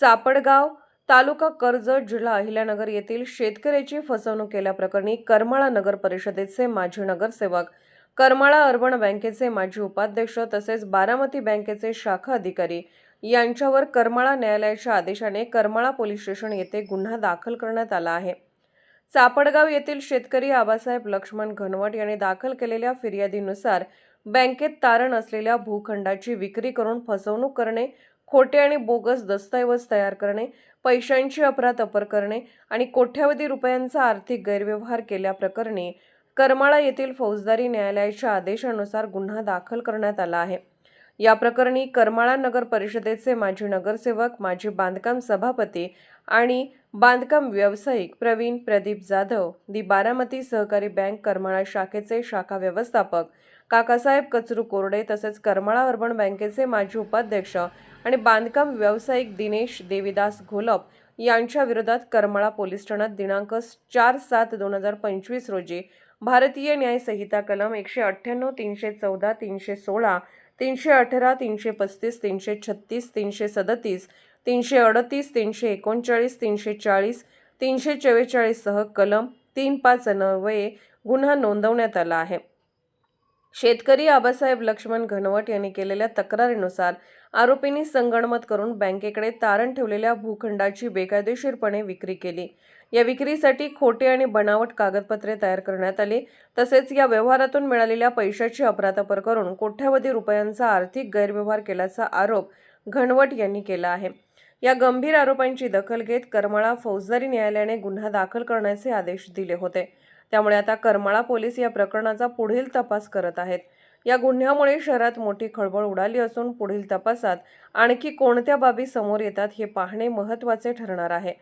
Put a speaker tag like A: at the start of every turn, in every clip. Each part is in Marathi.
A: चापडगाव तालुका कर्जत जिल्हा अहिल्यानगर येथील शेतकऱ्याची फसवणूक केल्याप्रकरणी करमाळा नगर परिषदेचे माजी नगरसेवक करमाळा अर्बन बँकेचे माजी उपाध्यक्ष तसेच बारामती बँकेचे शाखा अधिकारी यांच्यावर करमाळा न्यायालयाच्या आदेशाने करमाळा पोलीस स्टेशन येथे गुन्हा दाखल करण्यात आला आहे. चापडगाव येथील शेतकरी आबासाहेब लक्ष्मण घनवट यांनी दाखल केलेल्या फिर्यादीनुसार बँकेत तारण असलेल्या भूखंडाची विक्री करून फसवणूक करणे खोटे आणि बोगस दस्तऐवज तयार करणे पैशांची अपरातपर करणे आणि कोट्यावधी रुपयांचा आर्थिक गैरव्यवहार केल्याप्रकरणी करमाळा येथील फौजदारी न्यायालयाच्या आदेशानुसार गुन्हा दाखल करण्यात आला आहे. या प्रकरणी करमाळा नगर परिषदेचे माजी नगरसेवक माजी बांधकाम सभापती आणि बांधकाम व्यावसायिक प्रवीण प्रदीप जाधव दी बारामती सहकारी बँक करमाळा शाखेचे शाखा व्यवस्थापक काकासाहेब कचरू कोरडे तसेच करमाळा अर्बन बँकेचे माजी उपाध्यक्ष आणि बांधकाम व्यावसायिक दिनेश देविदास घोलप यांच्या विरोधात करमाळा पोलीस ठाण्यात दिनांक चार सात दोन हजार पंचवीस रोजी भारतीय न्याय संहिता कलम एकशे अठ्ठ्याण्णव तीनशे चौदा तीनशे सोळा तीनशे अठरा तीनशे पस्तीस तीनशे छत्तीस तीनशे सदतीस तीनशे अडतीस तीनशे एकोणचाळीस तीनशे चाळीस तीनशे चव्वेचाळीससह कलम तीन पाच अन्वये गुन्हा नोंदवण्यात आला आहे. शेतकरी आबासाहेब लक्ष्मण घनवट यांनी केलेल्या तक्रारीनुसार आरोपींनी संगणमत करून बँकेकडे तारण ठेवलेल्या भूखंडाची बेकायदेशीरपणे विक्री केली. या विक्रीसाठी खोटे आणि बनावट कागदपत्रे तयार करण्यात आली. तसेच या व्यवहारातून मिळालेल्या पैशाची अफरातफर करून कोट्यावधी रुपयांचा आर्थिक गैरव्यवहार केल्याचा आरोप घनवट यांनी केला आहे. या गंभीर आरोपांची दखल घेत करमाळा फौजदारी न्यायालयाने गुन्हा दाखल करण्याचे आदेश दिले होते. त्यामुळे आता करमाळा पोलीस या प्रकरणाचा पुढील तपास करत आहेत. या गुन्ह्यामुळे शहरात मोठी खळबळ उडाली असून पुढील तपासात आणखी कोणत्या बाबी समोर येतात हे पाहणे महत्त्वाचे ठरणार आहे.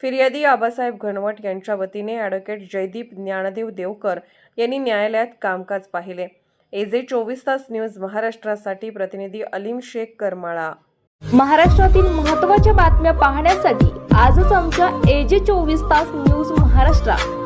A: फिर्यादी आबासाहेब घनवट यांच्या वतीने ॲडव्होकेट जयदीप ज्ञानदेव देवकर यांनी न्यायालयात कामकाज पाहिले. एजे चोवीस तास न्यूज महाराष्ट्रासाठी प्रतिनिधी अलीम शेख करमाळा.
B: महाराष्ट्रातील महत्त्वाच्या बातम्या पाहण्यासाठी आजच आमच्या एजे चोवीस तास न्यूज महाराष्ट्र.